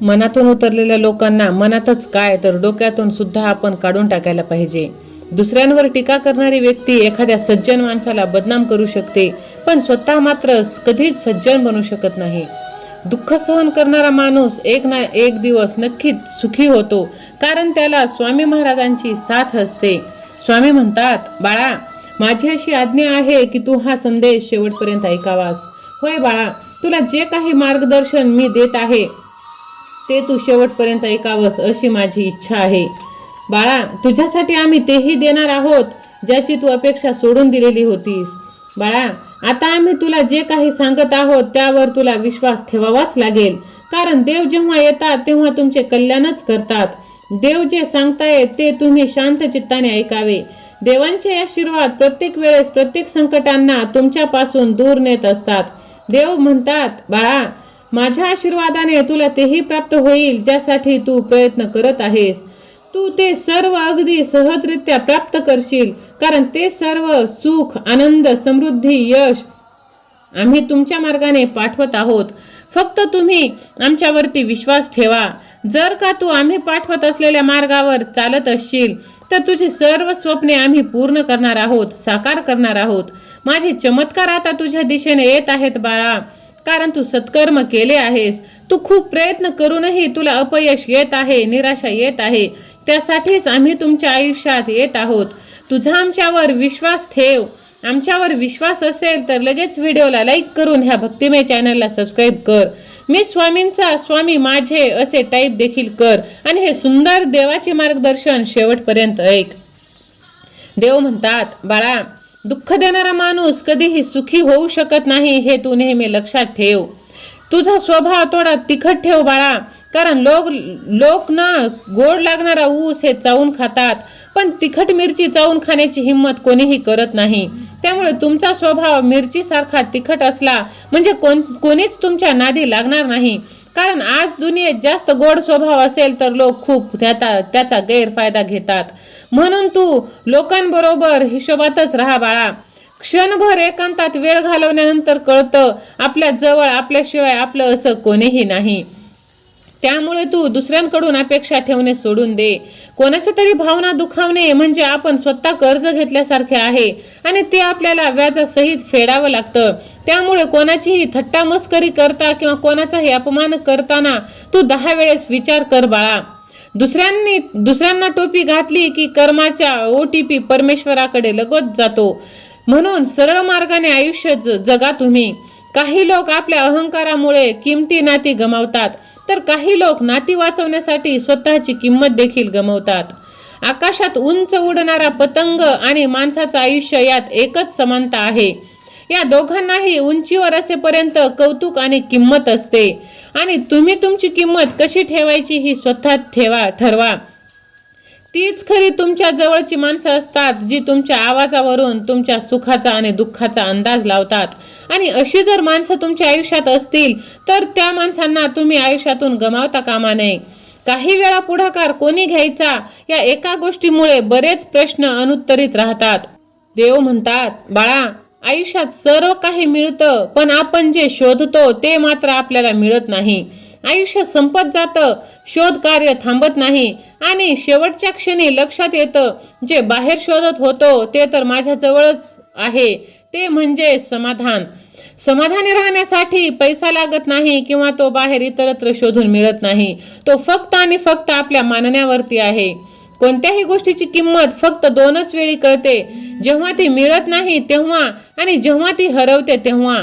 मनातून उतरलेल्या लोकांना मनातच काय तर डोक्यातून सुद्धा आपण काढून टाकायला पाहिजे. दुसऱ्यांवर टीका करणारी व्यक्ती एखाद्या सज्जन माणसाला बदनाम करू शकते पण स्वतः मात्र कधीच सज्जन बनू शकत नाही. दुःख सहन करणारा माणूस एक ना एक दिवस नक्कीच सुखी होतो कारण त्याला स्वामी महाराजांची साथ असते. स्वामी म्हणतात बाळा माझी अशी आज्ञा आहे की तू हा संदेश शेवटपर्यंत ऐकावास. होय बाळा तुला जे काही मार्गदर्शन मी देत आहे ते तू शेवटपर्यंत ऐकावंस अशी माझी इच्छा आहे. बाळा तुझ्यासाठी आम्ही तेही देणार आहोत ज्याची तू अपेक्षा सोडून दिलेली होतीस. बाळा आता आम्ही तुला जे काही सांगत आहोत त्यावर तुला विश्वास ठेवावाच लागेल. कारण देव जेव्हा येतात तेव्हा तुमचे कल्याणच करतात. देव जे सांगताय ते तुम्ही शांत चित्ताने ऐकावे. देवांचे आशीर्वाद प्रत्येक वेळेस प्रत्येक संकटांना तुमच्यापासून दूर नेत असतात. देव म्हणतात बाळा माझ्या आशीर्वादाने तुला तेही प्राप्त होईल ज्यासाठी तू प्रयत्न करत आहेस. तू ते सर्व अगदी सहजरित्या प्राप्त करशील कारण ते सर्व सुख आनंद समृद्धी यश आम्ही तुमच्या मार्गाने पाठवत आहोत. फक्त तुम्ही आमच्यावरती विश्वास ठेवा. जर का तू आम्ही पाठवत असलेल्या मार्गावर चालत असशील तर तुझी सर्व स्वप्ने आम्ही पूर्ण करणार आहोत साकार करणार आहोत. माझे चमत्कार आता तुझ्या दिशेने येत आहेत बाळा. कारण तू सत्कर्म केले आहेस. तू खूप प्रयत्न करूनही तुला अपयश येत आहे निराशा येत आहे. त्यासाठीच आम्ही तुमच्या आयुष्यात येत आहोत. तुझा आमच्यावर विश्वास ठेव. आमच्यावर विश्वास असेल तर लगेच व्हिडिओला लाईक करून ह्या भक्तिमय चॅनलला सबस्क्राईब कर. मी स्वामींचा स्वामी माझे असे टाईप देखील कर आणि हे सुंदर देवाचे मार्गदर्शन शेवटपर्यंत ऐक. देव म्हणतात बाळा दुःख देणारा माणूस कधीही सुखी होऊ शकत नाही हे तू नेहमी लक्षात ठेव. तुझा स्वभाव थोडा तिखट ठेव बाळा कारण लोक लोक ना गोड लागणारा ऊस हे चावून खातात पण तिखट मिरची चावून खाण्याची हिंमत कोणीही करत नाही. त्यामुळे तुमचा स्वभाव मिरचीसारखा तिखट असला म्हणजे कोण कोणीच तुमच्या नादी लागणार नाही. कारण आज दुनियेत जास्त गोड स्वभाव असेल तर लोक खूप त्याचा त्याचा गैरफायदा घेतात. म्हणून तू लोकांबरोबर हिशोबातच राहा बाळा. क्षणभर एकांतात वेळ घालवल्यानंतर कळतं आपल्या जवळ आपल्याशिवाय आपलं असं कोणीही नाही. त्यामुळे तू दुसऱ्यांकडून अपेक्षा ठेवणे सोडून दे. कोणाच्या तरी भावना दुखावणे म्हणजे आपण स्वतः कर्ज घेतल्यासारखे आहे आणि ते आपल्याला व्याजासहित फेडावं लागतं. त्यामुळे कोणाचीही थट्टा मस्करी करता किंवा कोणाचाही अपमान करताना तू दहा वेळेस विचार कर बाळा. दुसऱ्यांनी दुसऱ्यांना टोपी घातली की कर्माच्या ओ टी पी परमेश्वराकडे लगत जातो. म्हणून सरळ मार्गाने आयुष्य ज- जगा तुम्ही. काही लोक आपल्या अहंकारामुळे किमती नाती गमावतात. तर काही लोक नाती वाचवण्यासाठी स्वतःची किंमत देखील गमवतात. आकाशात उंच उडणारा पतंग आणि माणसाचं आयुष्य यात एकच समानता आहे. या दोघांनाही उंचीवर असेपर्यंत कौतुक आणि किंमत असते. आणि तुम्ही तुमची किंमत कशी ठेवायची ही स्वतः ठेवा ठरवा. तीच खरी तुमच्या जवळची माणसं असतात जी तुमच्या आवाजावरून तुमच्या सुखाचा आणि दुःखाचा अंदाज लावतात. आणि अशी जर माणसं तुमच्या आयुष्यात असतील तर त्या माणसांना तुम्ही आयुष्यातून गमावता कामा नये. काही वेळा पुढाकार कोणी घ्यायचा या एका गोष्टीमुळे बरेच प्रश्न अनुत्तरित राहतात. देव म्हणतात बाळा आयुष्यात सर्व काही मिळतं पण आपण जे शोधतो ते मात्र आपल्याला मिळत नाही. आयुष्य संपत जातं शोध कार्य थांबत नाही आणि शेवटच्या क्षणी लक्षात येतं जे बाहेर शोधत होतो ते तर माझ्याजवळच आहे ते म्हणजे समाधान. समाधानी राहण्यासाठी पैसा लागत नाही किंवा तो बाहेर इतरत्र शोधून मिळत नाही तो फक्त आणि फक्त आपल्या मानण्यावरती आहे. कोणत्याही गोष्टीची किंमत फक्त दोनच वेळी कळते जेव्हा ती मिळत नाही तेव्हा आणि जेव्हा ती हरवते तेव्हा.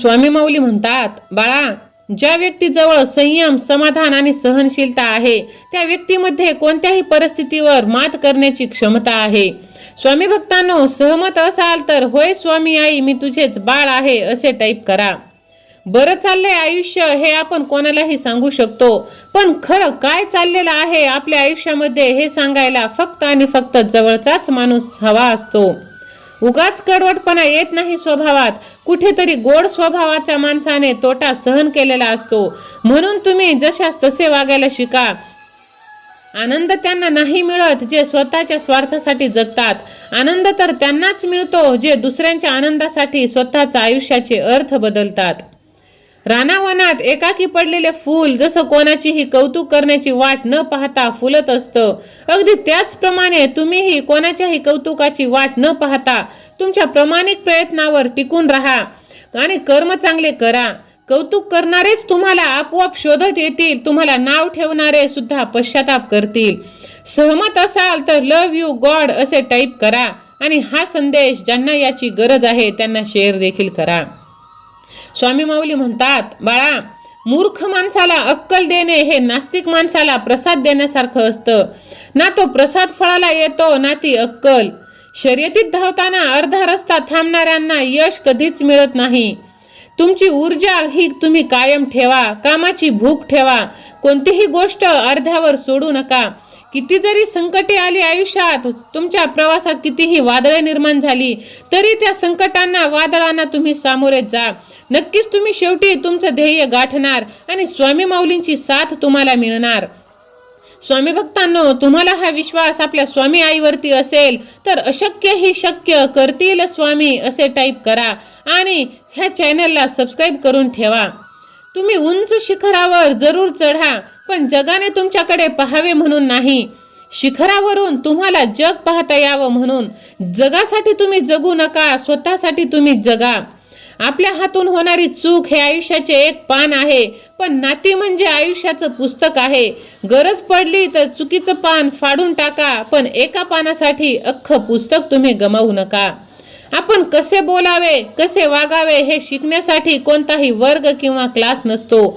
स्वामी माऊली म्हणतात बाळा ज्या व्यक्तीजवळ संयम समाधान आणि सहनशीलता आहे त्या व्यक्तीमध्ये कोणत्याही परिस्थितीवर मात करण्याची क्षमता आहे. स्वामी भक्तांनो सहमत असाल तर होय स्वामी आई मी तुझेच बाळ आहे असे टाईप करा. बरं चाललंय आयुष्य हे आपण कोणालाही सांगू शकतो. पण खरं काय चाललेलं आहे आपल्या आयुष्यामध्ये हे सांगायला फक्त आणि फक्त जवळचाच माणूस हवा असतो. उगाच कडवटपणा येत नाही स्वभावात. कुठेतरी गोड स्वभावाच्या माणसाने तोटा सहन केलेला असतो. म्हणून तुम्ही जशास तसे वागायला शिका. आनंद त्यांना नाही मिळत जे स्वतःच्या स्वार्थासाठी जगतात. आनंद तर त्यांनाच मिळतो जे दुसऱ्यांच्या आनंदासाठी स्वतःच्या आयुष्याचे अर्थ बदलतात. रानावनात एकाकी पडलेले फूल जसं कोणाचीही कौतुक करण्याची वाट न पाहता फुलत असतं. अगदी त्याचप्रमाणे तुम्हीही कोणाच्याही कौतुकाची वाट न पाहता तुमच्या प्रामाणिक प्रयत्नावर टिकून राहा आणि कर्म चांगले करा. कौतुक करणारेच तुम्हाला आपोआप शोधत येतील तुम्हाला नाव ठेवणारे सुद्धा पश्चाताप करतील. सहमत असाल तर लव यू गॉड असे टाईप करा आणि हा संदेश ज्यांना याची गरज आहे त्यांना शेअर देखील करा. स्वामी माऊली म्हणतात बाळा मूर्ख माणसाला अक्कल देणे हे नास्तिक माणसाला प्रसाद देण्यासारखं असतं. ना तो प्रसाद फळाला येतो ना ती अक्कल. शर्यतीत धावताना अर्धा रस्ता थांबणाऱ्यांना यश कधीच मिळत नाही. तुमची ऊर्जा ही तुम्ही कायम ठेवा कामाची भूक ठेवा. कोणतीही गोष्ट अर्ध्यावर सोडू नका. किती जरी संकटे आली आयुष्यात तुमच्या प्रवासात कितीही वादळे निर्माण झाली तरी त्या संकटांना वादळांना तुम्ही सामोरे जा. नक्कीच तुम्ही शेवटी तुमचं ध्येय गाठणार आणि स्वामी माऊलींची साथ तुम्हाला मिळणार. स्वामी भक्तांनो तुम्हाला हा विश्वास आपल्या स्वामी आईवरती असेल तर अशक्य ही शक्य करतील स्वामी असे टाईप करा आणि ह्या चॅनलला सबस्क्राईब करून ठेवा. तुम्ही उंच शिखरावर जरूर चढा पण जगाने तुमच्याकडे पाहावे म्हणून नाही. शिखरावरून तुम्हाला जग पाहता यावं म्हणून. जगासाठी तुम्ही जगू नका स्वतःसाठी तुम्ही जगा. आपल्या हातून होणारी चूक हे आयुष्याचे एक पान आहे पण नाती म्हणजे आयुष्याचं पुस्तक आहे. गरज पडली तर चुकीचं पान फाडून टाका पण एका पानासाठी अख्खं पुस्तक तुम्ही गमावू नका. आपण कसे बोलावे कसे वागावे हे शिकण्यासाठी कोणताही वर्ग किंवा क्लास नसतो.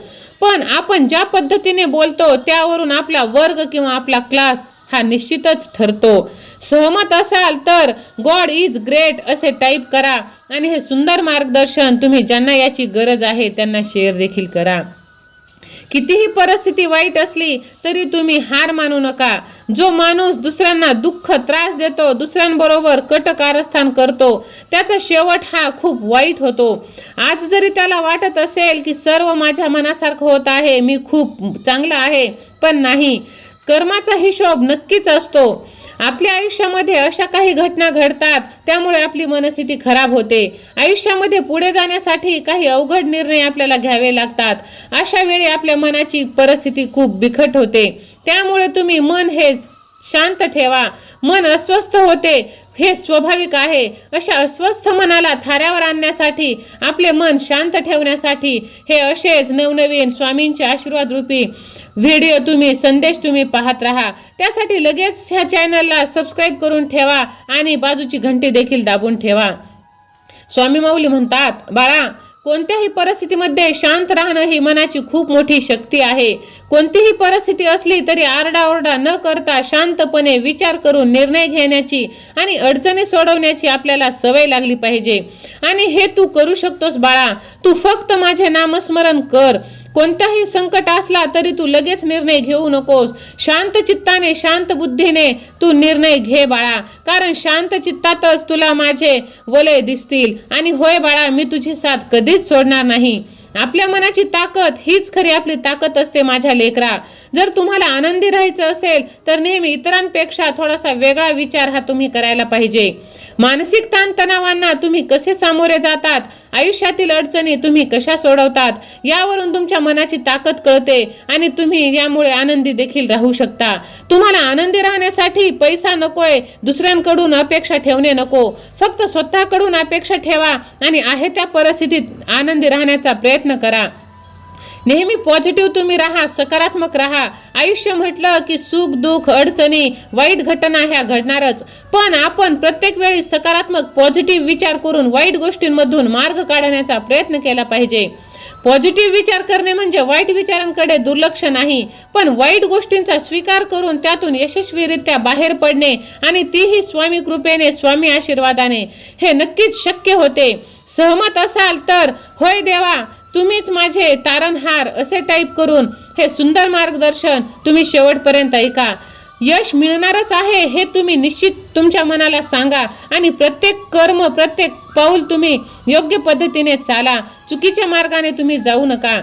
पण आपण ज्या पद्धतीने बोलतो त्यावरून आपला वर्ग किंवा आपला क्लास हा निश्चितच ठरतो. सहमत असाल तर गॉड इज ग्रेट असे टाईप करा. आणि हे सुंदर मार्गदर्शन तुम्ही ज्यांना याची गरज आहे त्यांना शेअर देखील करा. कितीही परिस्थिती वाईट असली तरी तुम्ही हार मानू नका. जो माणूस दुसऱ्यांना दुःख त्रास देतो दुसऱ्यांबरोबर कट कारस्थान करतो त्याचा शेवट हा खूप वाईट होतो. आज जरी त्याला वाटत असेल की सर्व माझ्या मनासारखं होत आहे मी खूप चांगलं आहे पण नाही. कर्माचा हिशोब नक्कीच असतो. आपल्या आयुष्यामध्ये अशा काही घटना घडतात त्यामुळे आपली मनस्थिती खराब होते. आयुष्यामध्ये पुढे जाण्यासाठी काही अवघड निर्णय आपल्याला घ्यावे लागतात. अशा वेळी आपल्या मनाची परिस्थिती खूप बिकट होते. त्यामुळे तुम्ही मन हेच शांत ठेवा. मन अस्वस्थ होते हे स्वाभाविक आहे. अशा अस्वस्थ मनाला थाऱ्यावर आणण्यासाठी आपले मन शांत ठेवण्यासाठी हे असेच नवनवीन स्वामींचे आशीर्वाद रूपी व्हिडिओ तुम्ही संदेश तुम्ही पाहत राहा. त्यासाठी लगेच ह्या चॅनलला सबस्क्राईब करून ठेवा आणि बाजूची घंटी देखील दाबून ठेवा. स्वामी माऊली म्हणतात बाळा कोणत्याही परिस्थितीमध्ये शांत राहणं ही मनाची खूप मोठी शक्ती आहे. कोणतीही परिस्थिती असली तरी आरडाओरडा न करता शांतपणे विचार करून निर्णय घेण्याची आणि अडचणी सोडवण्याची आपल्याला सवय लागली पाहिजे. आणि हे तू करू शकतोस बाळा. तू फक्त माझे नामस्मरण कर. कोणताही संकट असला तरी तू लगेच निर्णय घेऊ नकोस. शांत चित्ताने शांत बुद्धीने तू निर्णय घे बाळा. कारण शांत चित्तातच तुला माझे वलय दिसतील. आणि होय बाळा मी तुझी साथ कधीच सोडणार नाही. आपल्या मनाची ताकद हीच खरी आपली ताकद असते माझ्या लेकरा. जर तुम्हाला आनंदी राहायचं असेल तर नेहमी इतरांपेक्षा थोडासा वेगळा विचार हा तुम्ही करायला पाहिजे. मानसिक ताणतणावांना तुम्ही कसे सामोरे जातात? आयुष्यातील अडचणी तुम्ही कशा सोडवतात? यावरून तुमच्या मनाची ताकद कळते आणि तुम्ही यामुळे आनंदी देखील राहू शकता. तुम्हाला आनंदी राहण्यासाठी पैसा नकोय दुसऱ्यांकडून अपेक्षा ठेवणे नको. फक्त स्वतःकडून अपेक्षा ठेवा आणि आहे त्या परिस्थितीत आनंदी राहण्याचा प्रयत्न प्रयत्न करा. नेहमी पॉझिटिव्ह तुम्ही राहा सकारात्मक राहा. आयुष्य म्हटलं की सुख दुःख अडचणी वाईट घटना ह्या घडणारच. पण आपण प्रत्येक वेळी सकारात्मक पॉझिटिव्ह विचार करून वाईट गोष्टींमधून मार्ग काढण्याचा प्रयत्न केला पाहिजे. पॉझिटिव्ह विचार करणे म्हणजे वाईट विचारांकडे दुर्लक्ष नाही पण वाईट गोष्टींचा स्वीकार करून त्यातून यशस्वीरित्या बाहेर पडणे आणि तीही स्वामी कृपेने स्वामी आशीर्वादाने. हे नक्कीच शक्य होते. सहमत असाल तर होय देवा तुम्हीच माझे तारणहार असे टाईप करून हे सुंदर मार्गदर्शन तुम्ही शेवटपर्यंत ऐका. यश मिळणारच आहे हे तुम्ही निश्चित तुमच्या मनाला सांगा आणि प्रत्येक कर्म प्रत्येक पाऊल तुम्ही योग्य पद्धतीने चाला. चुकीच्या मार्गाने तुम्ही जाऊ नका.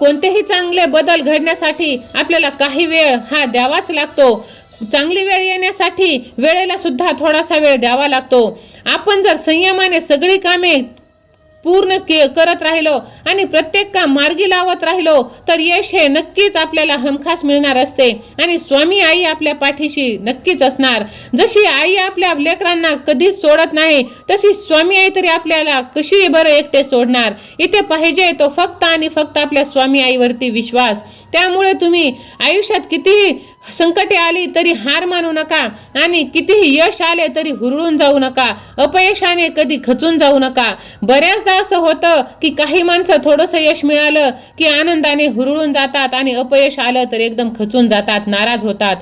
कोणतेही चांगले बदल घडण्यासाठी आपल्याला काही वेळ हा द्यावाच लागतो. चांगली वेळ येण्यासाठी वेळेला सुद्धा थोडासा वेळ द्यावा लागतो. आपण जर संयमाने सगळी कामे पूर्ण के करत राहिलो आणि प्रत्येक काम मार्गी लावत राहिलो तर यश हे नक्कीच आपल्याला हमखास मिळणार असते. आणि स्वामी आई आपल्या पाठीशी नक्कीच असणार. जशी आई आपल्या लेकरांना कधीच सोडत नाही तशी स्वामी आई तरी आपल्याला कशी बरं एकटे सोडणार. इथे पाहिजे तो फक्त आणि फक्त आपल्या स्वामी आईवरती विश्वास. त्यामुळे तुम्ही आयुष्यात कितीही संकटे आली तरी हार मानू नका आणि कितीही यश आले तरी हुरळून जाऊ नका. अपयशाने कधी खचून जाऊ नका. बऱ्याचदा असं होतं की काही माणसं थोडंसं यश मिळालं की आनंदाने हुरळून जातात आणि अपयश आलं तर एकदम खचून जातात नाराज होतात.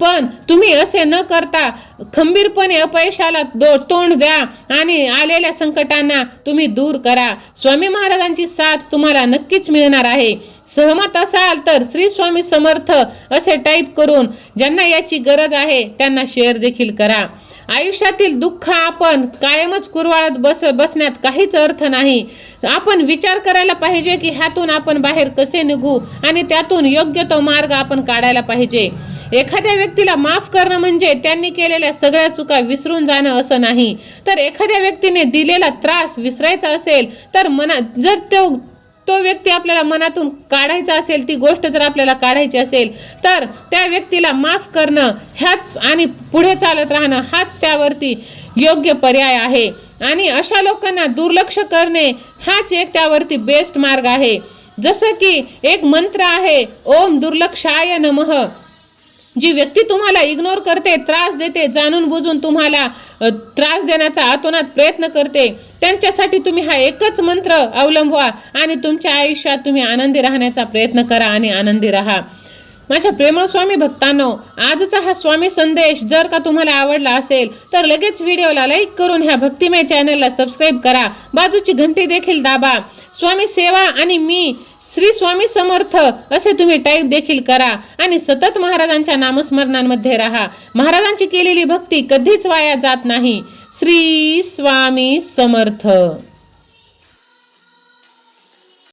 पण तुम्ही असे न करता खंबीरपणे अपयशाला दो तोंड द्या आणि आलेल्या संकटांना तुम्ही दूर करा. स्वामी महाराजांची साथ तुम्हाला नक्कीच मिळणार आहे. सहमत असाल तर श्री स्वामी समर्थ असे टाईप करून ज्यांना याची गरज आहे त्यांना शेअर देखील करा. आयुष्यातील दुःख आपण कायमच कुरवाळत बस बसण्यात काहीच अर्थ नाही. आपण विचार करायला पाहिजे की ह्यातून आपण बाहेर कसे निघू आणि त्यातून योग्य तो मार्ग आपण काढायला पाहिजे. एखाद्या व्यक्तीला माफ करणं म्हणजे त्यांनी केलेल्या सगळ्या चुका विसरून जाणं असं नाही. तर एखाद्या व्यक्तीने दिलेला त्रास विसरायचा असेल तर मना जर तो तो व्यक्ती आपल्याला मनातून काढायचा असेल ती गोष्ट जर आपल्याला काढायची असेल तर त्या व्यक्तीला माफ करणं ह्याच आणि पुढे चालत राहणं हाच त्यावरती योग्य पर्याय आहे. आणि अशा लोकांना दुर्लक्ष करणे हाच एक त्यावरती बेस्ट मार्ग आहे. जसं की एक मंत्र आहे ओम दुर्लक्षाय नमः. जी व्यक्ती तुम्हाला इग्नोर करते त्रास देते जाणून बुजून तुम्हाला त्रास देण्याचा आतोनात प्रयत्न करते. त्यांच्यासाठी तुम्ही हा एकच मंत्र अवलंबवा आणि तुमच्या आयुष्यात तुम्ही आनंदी राहण्याचा प्रयत्न करा आणि आनंदी राहा. माझ्या प्रेमळ स्वामी भक्तांनो आजचा हा स्वामी संदेश जर का तुम्हाला आवडला असेल तर लगेच व्हिडिओला लाईक करून ह्या भक्तिमय चॅनलला सबस्क्राईब करा. बाजूची घंटी देखील दाबा. स्वामी सेवा आणि मी श्री स्वामी समर्थ असे तुम्ही टाईप देखील करा आणि सतत महाराजांच्या नामस्मरणांमध्ये राहा. महाराजांची केलेली भक्ती कधीच वाया जात नाही. श्री स्वामी समर्थ.